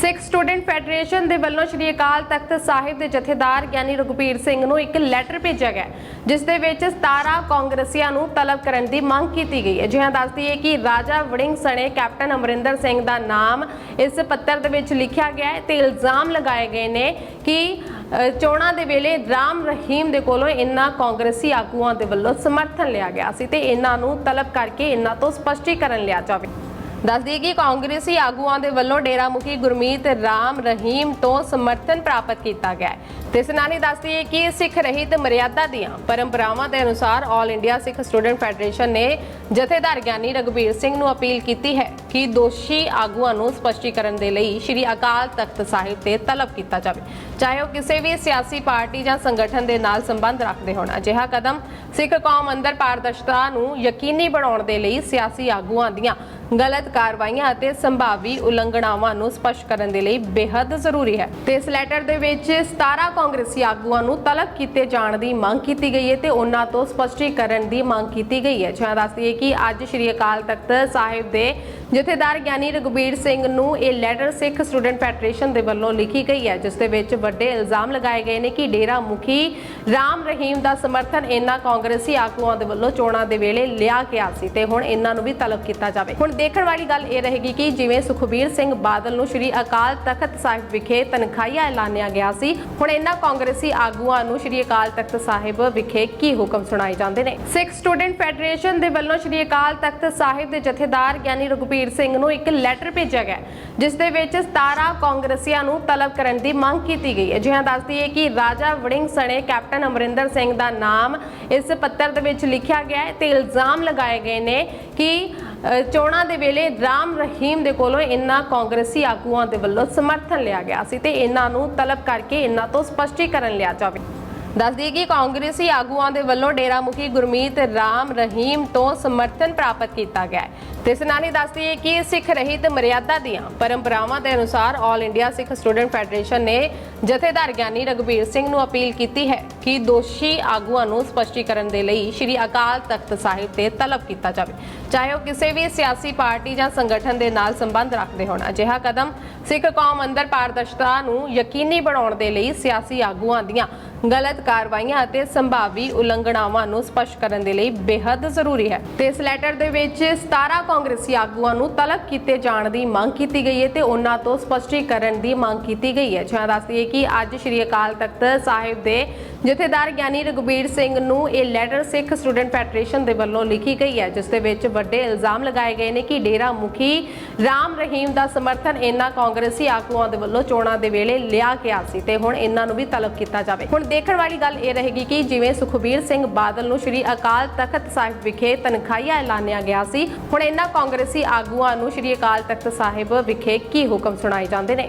ਸਿੱਖ student federation ਦੇ ਵੱਲੋਂ ਸ਼੍ਰੀ ਅਕਾਲ ਤਖਤ ਸਾਹਿਬ ਦੇ ਜਥੇਦਾਰ ਗਿਆਨੀ ਰਘੁਬੀਰ ਸਿੰਘ ਨੂੰ ਇੱਕ ਲੈਟਰ ਭੇਜਿਆ ਗਿਆ, ਜਿਸ ਦੇ ਵਿੱਚ 17 ਕਾਂਗਰਸੀਆਂ ਨੂੰ ਤਲਬ ਕਰਨ ਦੀ ਮੰਗ ਕੀਤੀ ਗਈ ਹੈ। ਜਿਹਾਂ ਦੱਸਦੀ ਹੈ ਕਿ ਰਾਜਾ ਵੜਿੰਗ ਸਣੇ ਕੈਪਟਨ ਅਮਰਿੰਦਰ ਸਿੰਘ ਦਾ ਨਾਮ ਇਸ ਪੱਤਰ ਦੇ ਵਿੱਚ ਲਿਖਿਆ ਗਿਆ ਹੈ ਤੇ ਇਲਜ਼ਾਮ ਲਗਾਏ ਗਏ ਨੇ ਕਿ ਚੋਣਾਂ ਦੇ ਵੇਲੇ ਰਾਮ ਰਹੀਮ ਦੇ ਕੋਲੋਂ ਇਨ੍ਹਾਂ ਕਾਂਗਰਸੀ ਆਗੂਆਂ ਦੇ ਵੱਲੋਂ ਸਮਰਥਨ ਲਿਆ ਗਿਆ ਸੀ ਤੇ ਇਹਨਾਂ ਨੂੰ ਤਲਬ ਕਰਕੇ ਇਹਨਾਂ ਤੋਂ ਸਪਸ਼ਟੀਕਰਨ ਲਿਆ ਜਾਵੇ। ਦੱਸਦੀ ਕਿ ਕਾਂਗਰਸੀ ਆਗੂਆਂ ਦੇ ਵੱਲੋਂ ਡੇਰਾ ਮੁਖੀ ਗੁਰਮੀਤ ਰਾਮ ਰਹੀਮ ਤੋਂ ਸਮਰਥਨ ਪ੍ਰਾਪਤ ਕੀਤਾ ਗਿਆ ਤੇ ਇਸ ਨਾਲ ਦੱਸਦੀ ਹੈ ਕਿ ਸਿੱਖ ਰਹਿਤ ਮਰਿਆਦਾ ਦੀਆਂ ਪਰੰਪਰਾਵਾਂ ਦੇ ਅਨੁਸਾਰ all India Sikh student federation ਨੇ ਜਥੇਦਾਰ ਗਿਆਨੀ ਰਗਵੀਰ ਸਿੰਘ ਨੂੰ ਅਪੀਲ ਕੀਤੀ ਹੈ ਕਿ ਦੋਸ਼ੀ ਆਗੂਆਂ ਨੂੰ ਸਪਸ਼ਟੀਕਰਨ ਦੇ ਲਈ ਸ਼੍ਰੀ ਅਕਾਲ ਤਖਤ ਸਾਹਿਬ ਤੇ ਤਲਬ ਕੀਤਾ ਜਾਵੇ। ਚਾਹੇ ਉਹ ਕਿਸੇ ਵੀ ਸਿਆਸੀ ਪਾਰਟੀ ਜਾਂ ਸੰਗਠਨ ਦੇ ਨਾਲ ਸੰਬੰਧ ਰੱਖਦੇ ਹੋਣ। ਅਜਿਹਾ ਕਦਮ ਸਿੱਖ ਕੌਮ ਅੰਦਰ ਪਾਰਦਰਸ਼ਤਾ ਨੂੰ ਯਕੀਨੀ ਬਣਾਉਣ ਦੇ ਲਈ ਸਿਆਸੀ ਆਗੂਆਂ ਦੀਆਂ ਗਲਤ ਕਾਰਵਾਈਆਂ ਅਤੇ ਸੰਭਾਵੀ ਉਲੰਘਣਾਵਾਂ ਨੂੰ ਸਪਸ਼ਟ ਕਰਨ ਦੇ ਲਈ ਬੇहद ਜ਼ਰੂਰੀ ਹੈ। ਤੇ ਇਸ ਲੈਟਰ ਦੇ ਵਿੱਚ 17 ਕਾਂਗਰਸੀ ਆਗੂਆਂ ਨੂੰ ਤਲਬ ਕੀਤੇ ਜਾਣ ਦੀ ਮੰਗ ਕੀਤੀ ਗਈ ਹੈ ਤੇ ਉਹਨਾਂ ਤੋਂ ਸਪਸ਼ਟੀਕਰਨ ਦੀ ਮੰਗ ਕੀਤੀ ਗਈ ਹੈ। ਜਿਵੇਂ ਦੱਸਦੀ ਹੈ ਕਿ ਅੱਜ ਸ਼੍ਰੀ ਅਕਾਲ ਤਖਤ ਸਾਹਿਬ ਦੇ ਜਥੇਦਾਰ ਗਿਆਨੀ ਰਘੁਬੀਰ ਸਿੰਘ ਨੂੰ ਇਹ ਲੈਟਰ ਸਿੱਖ ਸਟੂਡੈਂਟ ਫੈਡਰੇਸ਼ਨ ਦੇ ਵੱਲੋਂ ਲਿਖੀ ਗਈ ਹੈ, ਜਿਸ ਦੇ ਵਿੱਚ ਵੱਡੇ ਇਲਜ਼ਾਮ ਲਗਾਏ ਗਏ ਨੇ ਕਿ ਡੇਰਾ ਮੁਖੀ ਰਾਮ ਰਹੀਮ ਦਾ ਸਮਰਥਨ ਇਹਨਾਂ ਕਾਂਗਰਸੀ ਆਗੂਆਂ ਦੇ ਵੱਲੋਂ ਚੋਣਾਂ ਦੇ ਵੇਲੇ ਲਿਆ ਗਿਆ ਸੀ ਤੇ ਹੁਣ ਇਹਨਾਂ ਨੂੰ ਵੀ ਤਲਬ ਕੀਤਾ ਜਾਵੇ। ਹੁਣ ਦੇਖਣ ਵਾਲੀ ਗੱਲ ਇਹ ਰਹੇਗੀ ਕਿ ਜਿਵੇਂ ਸੁਖਬੀਰ ਸਿੰਘ ਬਾਦਲ ਨੂੰ ਸ਼੍ਰੀ ਅਕਾਲ ਤਖਤ ਸਾਹਿਬ ਵਿਖੇ ਤਨਖਾਹੀਆ ਐਲਾਨਿਆ ਗਿਆ ਸੀ, ਹੁਣ ਇਹਨਾਂ ਕਾਂਗਰਸੀ ਆਗੂਆਂ ਨੂੰ ਸ਼੍ਰੀ ਅਕਾਲ ਤਖਤ ਸਾਹਿਬ ਵਿਖੇ ਕੀ ਹੁਕਮ ਸੁਣਾਏ ਜਾਂਦੇ ਨੇ? ਸਿੱਖ ਸਟੂਡੈਂਟ ਫੈਡਰੇਸ਼ਨ ਦੇ ਵੱਲੋਂ ਸ਼੍ਰੀ ਅਕਾਲ ਤਖਤ ਸਾਹਿਬ ਦੇ ਜਥੇਦਾਰ ਗਿਆਨੀ ਰਘੁਬੀਰ ਸਿੰਘ ਨੂੰ ਇੱਕ ਲੈਟਰ ਭੇਜਿਆ ਗਿਆ ਜਿਸ ਦੇ ਵਿੱਚ 17 ਕਾਂਗਰਸੀਆਂ ਨੂੰ ਤਲਬ ਕਰਨ ਦੀ ਮੰਗ ਕੀਤੀ ਗਈ ਹੈ। ਜਿਹਾਂ ਦੱਸਦੀ ਹੈ ਕਿ ਰਾਜਾ ਵੜਿੰਗ ਸਣੇ ਕੈਪਟਨ ਅਮਰਿੰਦਰ ਸਿੰਘ ਦਾ ਨਾਮ ਇਸ ਪੱਤਰ ਦੇ ਵਿੱਚ ਲਿਖਿਆ ਗਿਆ ਹੈ ਤੇ ਇਲਜ਼ਾਮ ਲਗਾਏ ਗਏ ਨੇ ਕਿ ਚੋਣਾਂ ਦੇ ਵੇਲੇ ਰਾਮ ਰਹੀਮ ਦੇ ਕੋਲੋਂ ਇਨ੍ਹਾਂ ਕਾਂਗਰਸੀ ਆਗੂਆਂ ਦੇ ਵੱਲੋਂ ਸਮਰਥਨ ਲਿਆ ਗਿਆ ਸੀ ਤੇ ਇਹਨਾਂ ਨੂੰ ਤਲਬ ਕਰਕੇ ਇਹਨਾਂ ਤੋਂ ਸਪਸ਼ਟੀਕਰਨ ਲਿਆ ਜਾਵੇ। ਦੱਸਦੀ ਕਿ ਕਾਂਗਰਸੀ ਆਗੂਆਂ ਦੇ ਵੱਲੋਂ ਡੇਰਾ ਮੁਖੀ ਗੁਰਮੀਤ ਰਾਮ ਰਹੀਮ ਤੋਂ ਸਮਰਥਨ ਪ੍ਰਾਪਤ ਕੀਤਾ ਗਿਆ ਤੇ ਇਸ ਦੱਸਦੀ ਹੈ ਕਿ ਸਿੱਖ ਰਹਿਤ ਮਰਿਆਦਾ ਦੀਆਂ ਪਰੰਪਰਾਵਾਂ ਦੇ ਅਨੁਸਾਰ all India Sikh student federation ਨੇ ਜਥੇਦਾਰ ਗਿਆਨੀ ਰਗਵੀਰ ਸਿੰਘ ਨੂੰ ਅਪੀਲ ਕੀਤੀ ਹੈ ਕਿ ਦੋਸ਼ੀ ਆਗੂਆਂ ਨੂੰ ਸਪਸ਼ਟੀਕਰਨ ਦੇ ਲਈ ਸ਼੍ਰੀ ਅਕਾਲ ਤਖਤ ਸਾਹਿਬ ਤੇ ਤਲਬ ਕੀਤਾ ਜਾਵੇ। ਚਾਹੇ ਉਹ ਕਿਸੇ ਵੀ ਸਿਆਸੀ ਪਾਰਟੀ ਜਾਂ ਸੰਗਠਨ ਦੇ ਨਾਲ ਸੰਬੰਧ ਰੱਖਦੇ ਹੋਣ। ਅਜਿਹਾ ਕਦਮ ਸਿੱਖ ਕੌਮ ਅੰਦਰ ਪਾਰਦਰਸ਼ਤਾ ਨੂੰ ਯਕੀਨੀ ਬਣਾਉਣ ਦੇ ਲਈ ਸਿਆਸੀ ਆਗੂਆਂ ਦੀਆਂ ਗਲਤ ਕਾਰਵਾਈਆਂ ਅਤੇ ਸੰਭਾਵੀ ਉਲੰਘਣਾਵਾਂ ਨੂੰ ਸਪਸ਼ਟ ਕਰਨ ਦੇ ਲਈ ਬੇहद ਜ਼ਰੂਰੀ ਹੈ। ਤੇ ਇਸ ਲੈਟਰ ਦੇ ਵਿੱਚ 17 ਕਾਂਗਰਸੀ ਆਗੂਆਂ ਨੂੰ ਤਲਬ ਕੀਤੇ ਜਾਣ ਦੀ ਮੰਗ ਕੀਤੀ ਗਈ ਹੈ ਤੇ ਉਹਨਾਂ ਤੋਂ ਸਪਸ਼ਟੀਕਰਨ ਦੀ ਮੰਗ ਕੀਤੀ ਗਈ ਹੈ। ਜਿਵੇਂ ਦੱਸਦੀ ਹੈ ਕਿ ਅੱਜ ਸ਼੍ਰੀ ਅਕਾਲ ਤਖਤ ਸਾਹਿਬ ਦੇ ਜਥੇਦਾਰ ਗਿਆਨੀ ਰਘੁਬੀਰ ਸਿੰਘ ਨੂੰ ਇਹ ਲੈਟਰ ਸਿੱਖ ਸਟੂਡੈਂਟ ਫੈਡਰੇਸ਼ਨ ਦੇ ਵੱਲੋਂ ਲਿਖੀ ਗਈ ਹੈ, ਜਿਸ ਦੇ ਵਿੱਚ ਵੱਡੇ ਇਲਜ਼ਾਮ ਲਗਾਏ ਗਏ ਨੇ ਕਿ ਡੇਰਾ ਮੁਖੀ ਰਾਮ ਰਹੀਮ ਦਾ ਸਮਰਥਨ ਇਹਨਾਂ ਕਾਂਗਰਸੀ ਆਗੂਆਂ ਦੇ ਵੱਲੋਂ ਚੋਣਾਂ ਦੇ ਵੇਲੇ ਲਿਆ ਗਿਆ ਸੀ ਤੇ ਹੁਣ ਇਹਨਾਂ ਨੂੰ ਵੀ ਤਲਬ ਕੀਤਾ ਜਾਵੇ। ਹੁਣ ਦੇਖਣ ਵਾਲੀ ਗੱਲ ਇਹ ਰਹੇਗੀ ਕਿ ਜਿਵੇਂ ਸੁਖਬੀਰ ਸਿੰਘ ਬਾਦਲ ਨੂੰ ਸ਼੍ਰੀ ਅਕਾਲ ਤਖਤ ਸਾਹਿਬ ਵਿਖੇ ਤਨਖਾਹੀਆ ਐਲਾਨਿਆ ਗਿਆ ਸੀ, ਹੁਣ ਇਹਨਾਂ ਕਾਂਗਰਸੀ ਆਗੂਆਂ ਨੂੰ ਸ਼੍ਰੀ ਅਕਾਲ ਤਖਤ ਸਾਹਿਬ ਵਿਖੇ ਕੀ ਹੁਕਮ ਸੁਣਾਏ ਜਾਂਦੇ ਨੇ?